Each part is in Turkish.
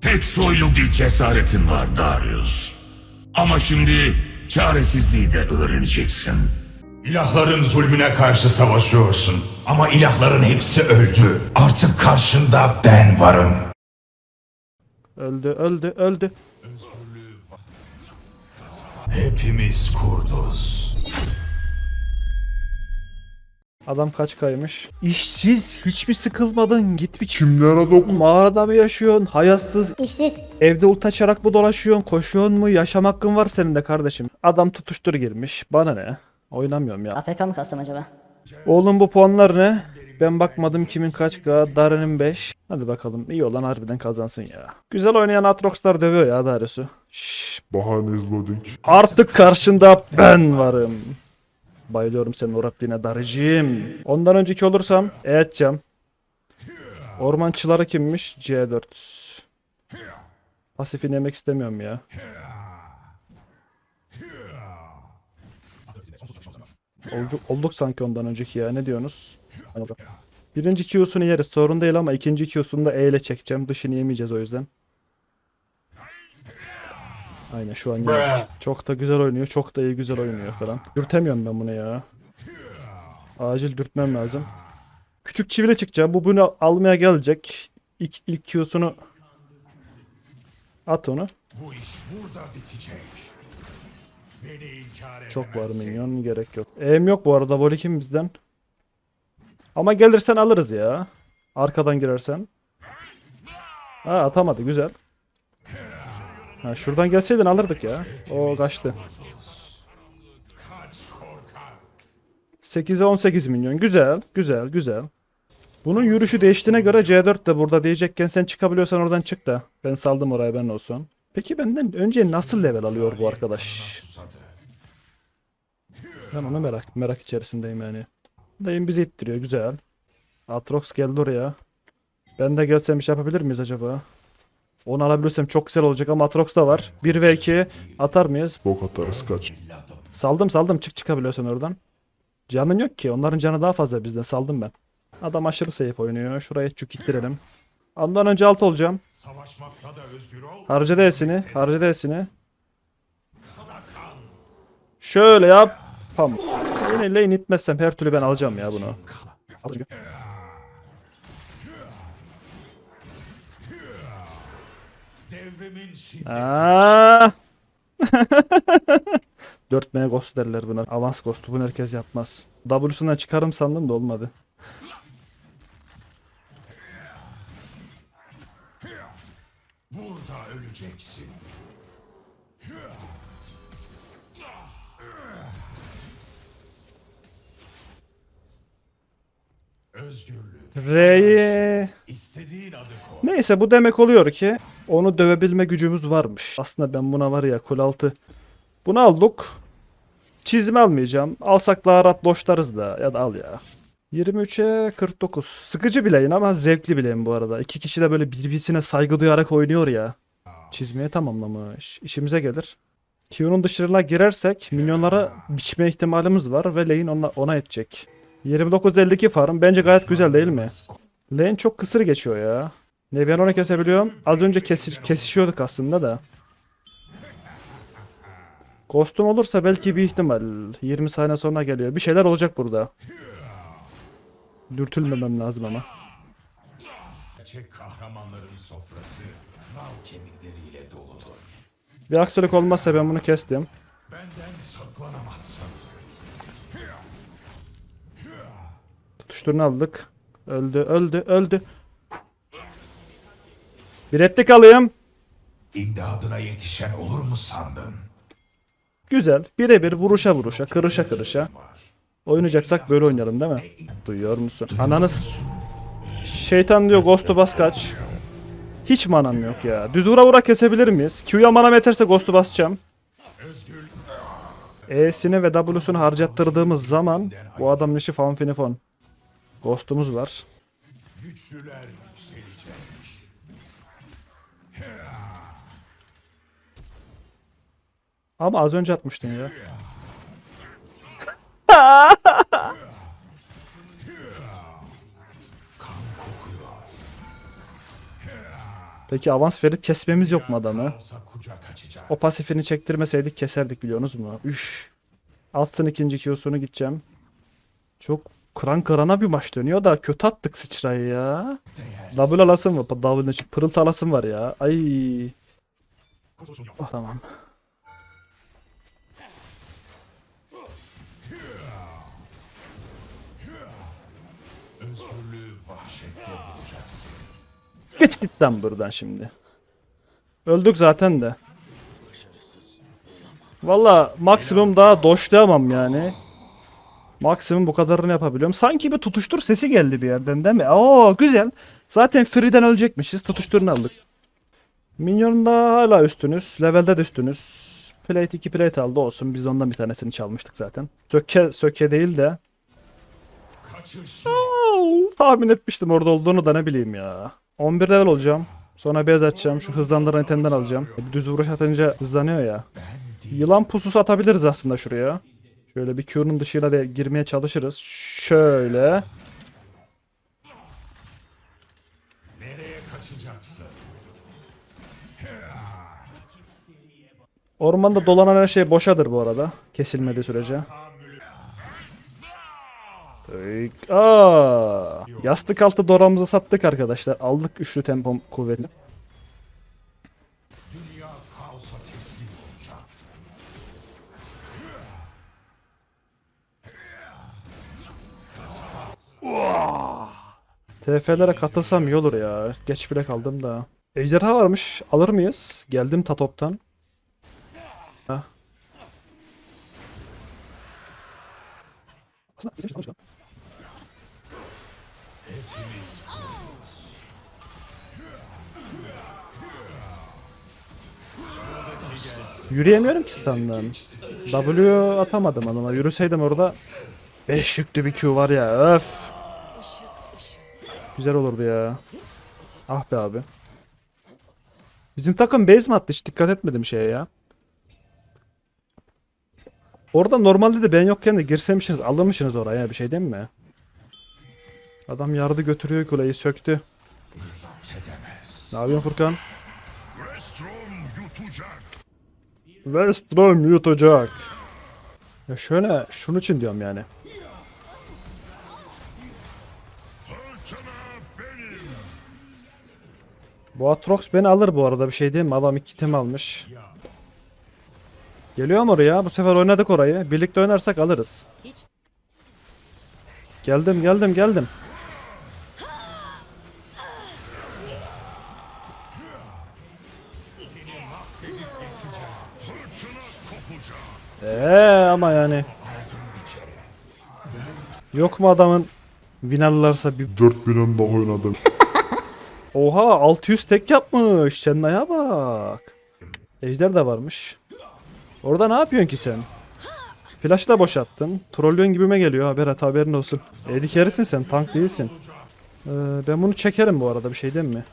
Pek soylu bir cesaretin var Darius. Ama şimdi çaresizliği de öğreneceksin. İlahların zulmüne karşı savaşıyorsun. Ama ilahların hepsi öldü. Artık karşında ben varım. Öldü öldü öldü. Hepimiz kurduz. Adam kaç kaymış? İşsiz. Hiç mi sıkılmadın? Git bir ç- Kimlere dokun? Mağarada mı yaşıyorsun? Hayatsız. İşsiz. Evde ult açarak mı dolaşıyorsun? Koşuyorsun mu? Yaşam hakkın var senin de kardeşim. Adam tutuştur girmiş. Bana ne? Oynamıyorum ya. AFK mı kalsam acaba? Oğlum bu puanlar ne? Ben bakmadım kimin kaç K, Darren'in 5. Hadi bakalım iyi olan harbiden kazansın ya. Güzel oynayan Atrox'lar dövüyor ya Darius'u. Şşş. Bahanez loading. Artık karşında ben varım. Bayılıyorum senin o repliğine Darıcığım. Ondan önceki olursam Eğetcem. Ormançıları kimmiş? C4. Pasifini yemek istemiyorum ya. Olduk, olduk sanki ondan önceki ya. Ne diyorsunuz? Birinci Q'sunu yeriz sorun değil ama ikinci Q'sunu da E ile çekeceğim. Dışını yemeyeceğiz o yüzden. Aynen şu an yemek. Çok da güzel oynuyor. Çok da iyi güzel oynuyor falan. Dürtemiyorum ben bunu ya. Acil dürtmem lazım. Küçük çivile çıkacağım. Bu bunu almaya gelecek. İlk, ilk Q'sunu at onu. Bu iş burada bitecek. Beni inkar Çok var minyon gerek yok. E'm yok bu arada Voli kim bizden? Ama gelirsen alırız ya. Arkadan girersen. Ha atamadı güzel. Ha, şuradan gelseydin alırdık ya. O kaçtı. 8'e 18 milyon. Güzel, güzel, güzel. Bunun yürüyüşü değiştiğine göre C4 de burada diyecekken sen çıkabiliyorsan oradan çık da. Ben saldım oraya ben olsun. Peki benden önce nasıl level alıyor bu arkadaş? Ben onu merak merak içerisindeyim yani. Dayım bizi ittiriyor güzel. Atrox geldi oraya. Ben de gelsem iş yapabilir miyiz acaba? Onu alabilirsem çok güzel olacak ama Atrox da var. 1 ve 2 atar mıyız? Bok atarız kaç. Saldım saldım çık çıkabiliyorsan oradan. Canın yok ki onların canı daha fazla bizden saldım ben. Adam aşırı safe oynuyor. Şuraya çük ittirelim. Ondan önce alt olacağım. Harca D'sini, harca D'sini. Şöyle yap. Pamuk. Yine lane itmezsem her türlü ben alacağım ya bunu. Alacağım. Aa! 4M ghost derler buna. Avans ghost bunu herkes yapmaz. W'sundan çıkarım sandım da olmadı. Burada öleceksin. Özgürlük. R'ye... İstediğin adı koy. Neyse bu demek oluyor ki onu dövebilme gücümüz varmış. Aslında ben buna var ya kul altı. Bunu aldık. Çizme almayacağım. Alsak daha rahat loşlarız da. Ya da al ya. 23'e 49. Sıkıcı bileğin ama zevkli bileğin bu arada. İki kişi de böyle birbirine saygı duyarak oynuyor ya. Çizmeye tamamlamış. İşimize gelir. Q'nun dışarına girersek minyonlara biçme ihtimalimiz var ve lane ona, ona edecek. 29.52 farm bence gayet güzel değil mi? Lane çok kısır geçiyor ya. Ne ben onu kesebiliyorum. Az önce kesi- kesişiyorduk aslında da. Kostüm olursa belki bir ihtimal. 20 saniye sonra geliyor. Bir şeyler olacak burada. Dürtülmemem lazım ama. Gerçek kahramanların sofrası kral kemikleriyle doludur. Bir aksilik olmazsa ben bunu kestim. Benden saklanamazsın. Tutuşturunu aldık. Öldü, öldü, öldü. Bir replik alayım. İmdadına yetişen olur mu sandın? Güzel. Birebir vuruşa vuruşa, kırışa kırışa. Oynayacaksak böyle oynayalım değil mi? Duyuyor musun? Ananız. Şeytan diyor Ghost'u bas kaç. Hiç manam yok ya. Düz vura vura kesebilir miyiz? Q'ya manam yeterse Ghost'u basacağım. E'sini ve W'sunu harcattırdığımız zaman bu adamın işi fanfinifon. Ghost'umuz var. Güçlüler yükselecek. Ama az önce atmıştın ya. Peki avans verip kesmemiz yok mu adamı? O pasifini çektirmeseydik keserdik biliyorsunuz mu? Üf. Atsın ikinci Q'sunu gideceğim. Çok kıran kırana bir maç dönüyor da kötü attık sıçrayı ya. Double alasım var. Double pırıltı alasım var ya. Ay. Oh, tamam. Geç git lan buradan şimdi. Öldük zaten de. Valla maksimum daha doşlayamam yani. Maksimum bu kadarını yapabiliyorum. Sanki bir tutuştur sesi geldi bir yerden değil mi? Oo güzel. Zaten free'den ölecekmişiz. Tutuşturunu aldık. Minyon'da hala üstünüz. Levelde de üstünüz. Plate 2 plate aldı olsun. Biz ondan bir tanesini çalmıştık zaten. Söke, söke değil de. Oo, tahmin etmiştim orada olduğunu da ne bileyim ya. 11 level olacağım. Sonra beyaz açacağım. Şu hızlandıran iteminden alacağım. Düz vuruş atınca hızlanıyor ya. Yılan pususu atabiliriz aslında şuraya. Şöyle bir Q'nun dışıyla da girmeye çalışırız. Şöyle. Ormanda dolanan her şey boşadır bu arada. Kesilmediği sürece. Aa, yastık altı doramızı sattık arkadaşlar. Aldık üçlü tempo kuvveti. TF'lere katılsam iyi olur ya. Geç bile kaldım da. Ejderha varmış. Alır mıyız? Geldim Tatop'tan. Sonuçta. Yürüyemiyorum ki standdan. W atamadım adama. Yürüseydim orada 5 yüklü bir Q var ya. Öf. Güzel olurdu ya. Ah be abi. Bizim takım base mi attı? Hiç dikkat etmedim şeye ya. Orada normalde de ben yokken de girsemişsiniz, alırmışsınız oraya bir şey değil mi? Adam yardı götürüyor kuleyi söktü. Ne yapıyorsun Furkan? Westrom yutacak. Ya şöyle şunun için diyorum yani. Bu Atrox beni alır bu arada bir şey değil? Adam iki tim almış. Geliyorum oraya. Bu sefer oynadık orayı. Birlikte oynarsak alırız. Geldim geldim geldim. Eee ama yani. Yok mu adamın Vinallarsa bir 4000'den daha oynadım. Oha 600 tek yapmış. Şenna'ya bak. Ejder de varmış. Orada ne yapıyorsun ki sen? Flash'ı da boşalttın. Trollüyorsun gibime geliyor. Berat haberin olsun. Edik yerisin sen. Tank değilsin. Ee, ben bunu çekerim bu arada. Bir şey diyeyim mi?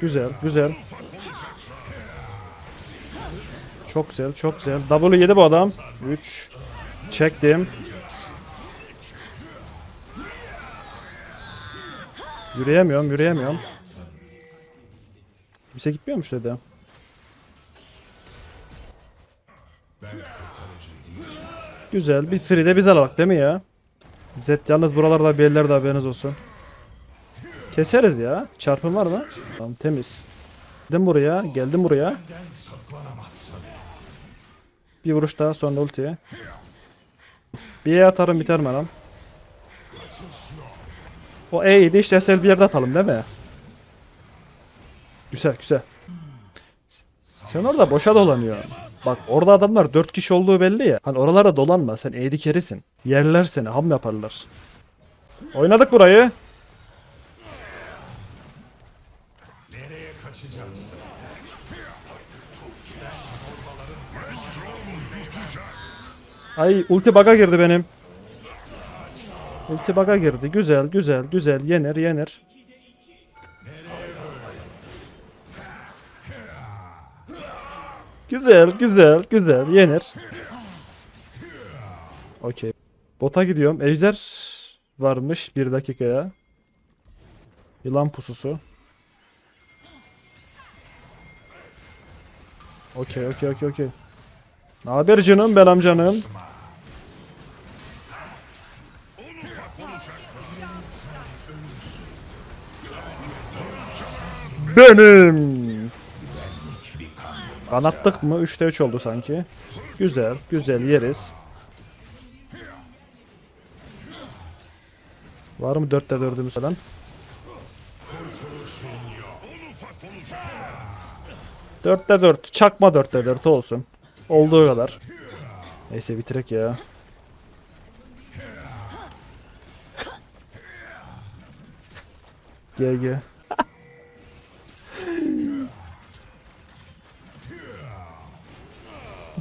Güzel, güzel. Çok güzel, çok güzel. W yedi bu adam. 3. Çektim. Yürüyemiyorum, yürüyemiyorum. Kimse gitmiyormuş dedi. Güzel. Bir free de biz alalım değil mi ya? Zed yalnız buralarda bir yerlerde haberiniz olsun. Keseriz ya. Çarpım var mı? Tamam temiz. Geldim buraya. Geldim buraya. Bir vuruş daha sonra ultiye. Bir E atarım biter mi lan? O E'yi de işlevsel bir yerde atalım değil mi? Güzel güzel. Sen orada boşa dolanıyorsun. Bak orada adamlar 4 kişi olduğu belli ya. Hani oralarda dolanma sen eğdi kerisin. Yerler seni ham yaparlar. Oynadık burayı. Ay ulti bug'a girdi benim. Ulti girdi. Güzel güzel güzel. Yenir yenir. Güzel güzel güzel. Yenir. Okey. Bota gidiyorum. Ejder varmış bir dakikaya. Yılan pususu. Okey okey okey okey. Ne haber canım ben amcanım. Benim. Kanattık mı? 3'te 3 oldu sanki. Güzel, güzel yeriz. Var mı 4'te 4'ümüz falan? Dörtte dört. Çakma dörtte dört olsun. Olduğu kadar. Neyse bitirek ya. GG.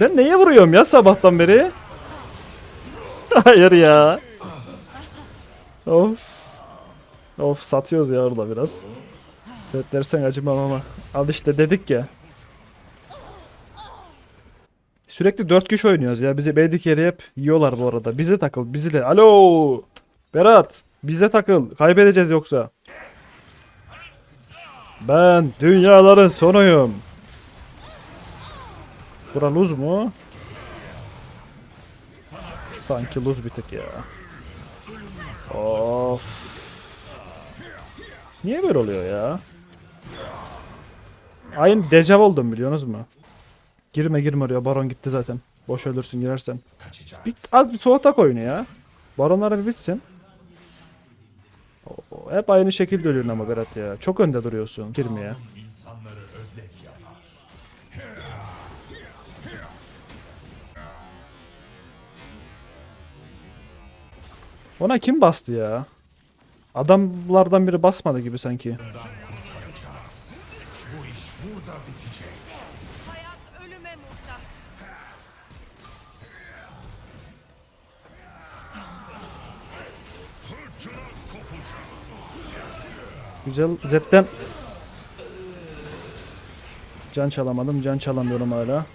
ben neye vuruyorum ya sabahtan beri? Hayır ya. Of. Of satıyoruz ya orada biraz. Dersen acımam ama. Al işte dedik ya. Sürekli 4 kişi oynuyoruz ya. Bizi Beydik yeri hep yiyorlar bu arada. Bize takıl. Bizle. Alo. Berat. Bize takıl. Kaybedeceğiz yoksa. Ben dünyaların sonuyum. Bura luz mu? Sanki luz bir tık ya. Of. Niye böyle oluyor ya? Aynı dejav oldum biliyorsunuz mu? Girme girme oraya baron gitti zaten. Boş ölürsün girersen. Bir, az bir soğutak oyunu ya. Baronlara bir bitsin. Hep aynı şekilde ölüyorsun ama Berat ya. Çok önde duruyorsun girmeye. Ona kim bastı ya? Adamlardan biri basmadı gibi sanki. Hayat ölüme muhtaç. Güzel Zep'ten Can çalamadım. Can çalamıyorum hala.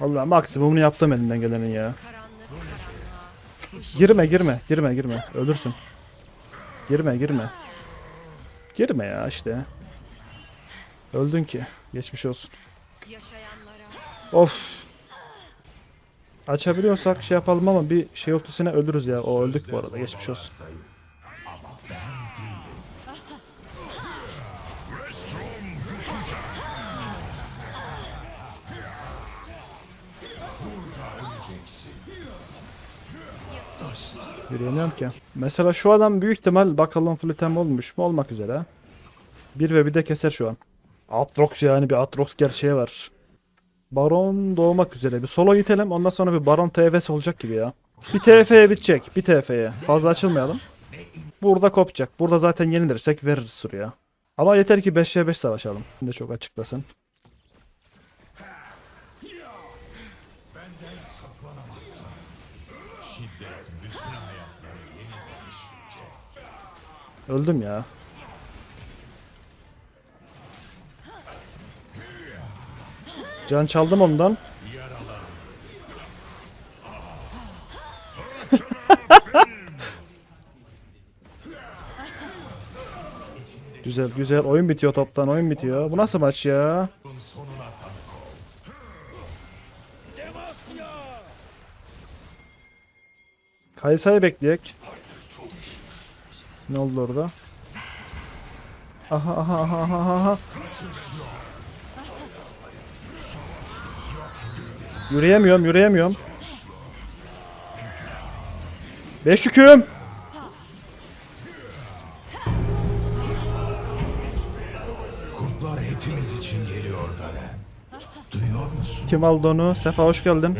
Allah maksimumunu yaptım elinden gelenin ya. Girme girme girme girme. Ölürsün. Girme girme. Girme ya işte. Öldün ki. Geçmiş olsun. Of. Açabiliyorsak şey yapalım ama bir şey ultisine ölürüz ya. O öldük bu arada. Geçmiş olsun. Yürüyemiyorum ki. Mesela şu adam büyük ihtimal bakalım flitem olmuş mu olmak üzere. Bir ve bir de keser şu an. Atrox yani bir Atrox gerçeği var. Baron doğmak üzere. Bir solo itelim ondan sonra bir Baron TFS olacak gibi ya. Bir TF'ye bitecek. Bir TF'ye. Fazla açılmayalım. Burada kopacak. Burada zaten yenilirsek veririz Surya. Ama yeter ki 5'e 5 savaşalım. de çok açıklasın. Öldüm ya. Can çaldım ondan. güzel güzel oyun bitiyor toptan oyun bitiyor. Bu nasıl maç ya? Kaysa'yı bekleyek. Ne oldu orada? Aha aha aha aha aha. Yürüyemiyorum, yürüyemiyorum. Beş yüküm. Kurtlar hepimiz için geliyor Garen. Duyuyor musun? Kim aldı onu? Sefa hoş geldin.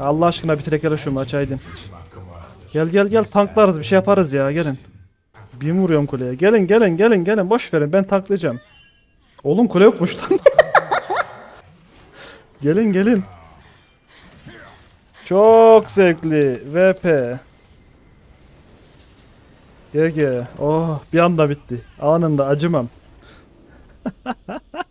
Allah aşkına bitirek hele şu maç haydin. Gel gel gel tanklarız bir şey yaparız ya gelin. Bir vuruyorum kuleye? Gelin gelin gelin gelin boş verin ben tanklayacağım. Oğlum kule yokmuş lan. gelin gelin. Çok zevkli. VP. GG. Oh bir anda bitti. Anında acımam.